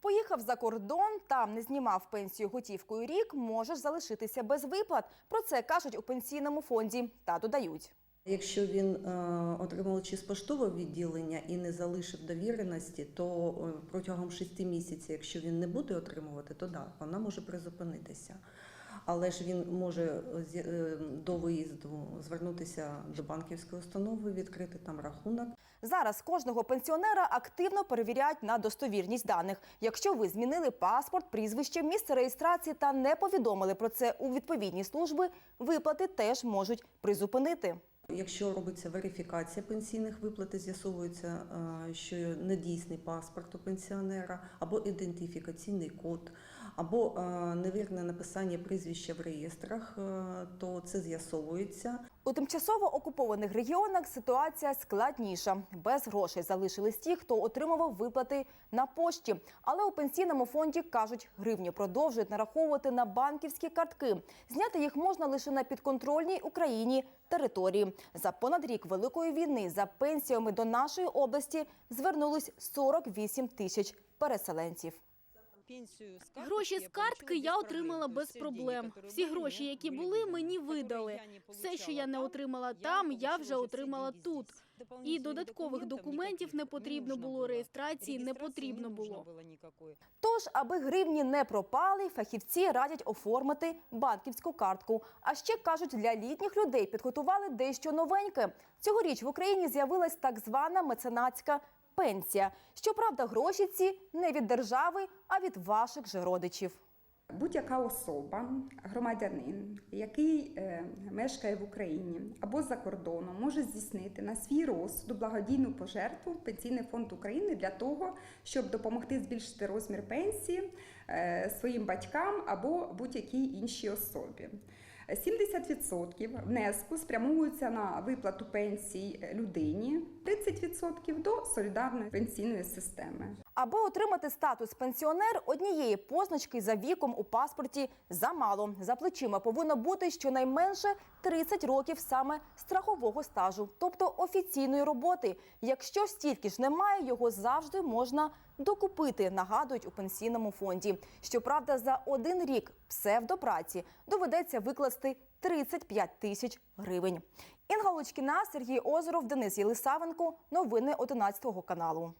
Поїхав за кордон, там не знімав пенсію готівкою рік, можеш залишитися без виплат. Про це кажуть у пенсійному фонді та додають. Якщо він е, отримав чи з поштового відділення і не залишив довіреності, то е, протягом 6 місяців, якщо він не буде отримувати, то да, вона може призупинитися. Але ж він може з- е, до виїзду звернутися до банківської установи, відкрити там рахунок. Зараз кожного пенсіонера активно перевіряють на достовірність даних. Якщо ви змінили паспорт, прізвище, місце реєстрації та не повідомили про це у відповідні служби, виплати теж можуть призупинити. Якщо робиться верифікація пенсійних виплат, з'ясовується, е, що недійсний паспорт у пенсіонера, або ідентифікаційний код, або е, невірне написання прізвища в реєстрах, е, то це з'ясовується. У тимчасово окупованих регіонах ситуація складніша. Без грошей залишились ті, хто отримував виплати на пошті. Але у пенсійному фонді кажуть, гривні продовжують нараховувати на банківські картки. Зняти їх можна лише на підконтрольній Україні території. За понад рік великої війни за пенсіями до нашої області звернулись 48 тисяч переселенців. Гроші з картки я отримала без проблем. Всі гроші, які були, мені видали. Все, що я не отримала там, я вже отримала тут. І додаткових документів не потрібно було, реєстрації не потрібно було. Тож, аби гривні не пропали, фахівці радять оформити банківську картку. А ще кажуть, для літніх людей підготували дещо новеньке. Цьогоріч в Україні з'явилась так звана меценатська пенсія. Щоправда, гроші ці не від держави, а від ваших же родичів. Будь-яка особа, громадянин, який е, мешкає в Україні або за кордоном, може здійснити на свій розсуд благодійну пожертву Пенсійний фонд України для того, щоб допомогти збільшити розмір пенсії е, своїм батькам або будь-якій іншій особі. 70% внеску спрямовуються на виплату пенсій людині, 30% до солідарної пенсійної системи. Аби отримати статус пенсіонер, однієї позначки за віком у паспорті замало. За плечима повинно бути щонайменше 30 років саме страхового стажу, тобто офіційної роботи. Якщо стільки ж немає, його завжди можна докупити, нагадують у пенсійному фонді. Щоправда, за один рік псевдопраці доведеться викласти 35 тисяч гривень. Інга Лучкіна, Сергій Озеров, Денис Єлисавенко. Новини 11 каналу.